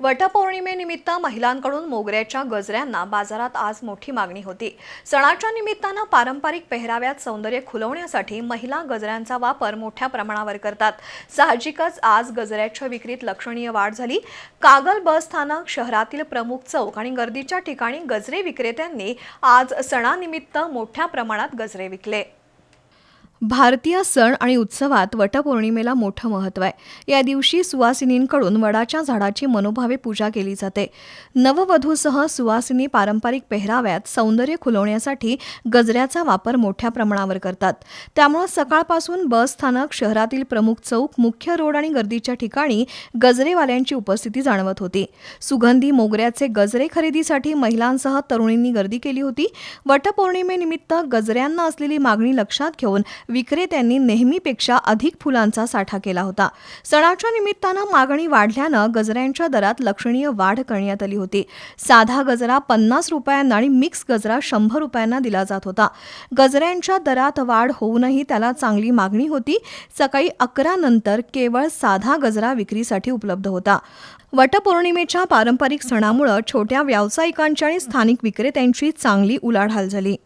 वटपौर्णिमेनिमित्त महिलांकडून मोगऱ्याच्या गजऱ्यांना बाजारात आज मोठी मागणी होती. सणाच्या निमित्तानं पारंपरिक पेहराव्यात सौंदर्य खुलवण्यासाठी महिला गजऱ्यांचा वापर मोठ्या प्रमाणावर करतात. साहजिकच आज गजऱ्याच्या विक्रीत लक्षणीय वाढ झाली. कागल बस स्थानक शहरातील प्रमुख चौक आणि गर्दीच्या ठिकाणी गजरे विक्रेत्यांनी आज सणानिमित्त मोठ्या प्रमाणात गजरे विकले. भारतीय सण आणि उत्सवात वटपौर्णिमेला मोठं महत्त्व आहे. या दिवशी सुवासिनींकडून वडाच्या झाडाची मनोभावे पूजा केली जाते. नववधूसह सुवासिनी पारंपरिक पेहराव्यात सौंदर्य खुलवण्यासाठी गजऱ्याचा वापर मोठ्या प्रमाणावर करतात. त्यामुळं सकाळपासून बस स्थानक शहरातील प्रमुख चौक मुख्य रोड आणि गर्दीच्या ठिकाणी गजरेवाल्यांची उपस्थिती जाणवत होती. सुगंधी मोगऱ्याचे गजरे खरेदीसाठी महिलांसह तरुणींनी गर्दी केली होती. वटपौर्णिमेनिमित्त गजऱ्यांना असलेली मागणी लक्षात घेऊन विक्रेत्यांनी नेहमीपेक्षा अधिक फुलांचा साठा केला होता. सणाच्या निमित्तानं मागणी वाढल्यानं गजऱ्यांच्या दरात लक्षणीय वाढ करण्यात आली होती. साधा गजरा पन्नास रुपयांना आणि मिक्स गजरा शंभर रुपयांना दिला जात होता. गजऱ्यांच्या दरात वाढ होऊनही त्याला चांगली मागणी होती. सकाळी अकरा नंतर केवळ साधा गजरा विक्रीसाठी उपलब्ध होता. वटपौर्णिमेच्या पारंपरिक सणामुळं छोट्या व्यावसायिकांची आणि स्थानिक विक्रेत्यांची चांगली उलाढाल झाली.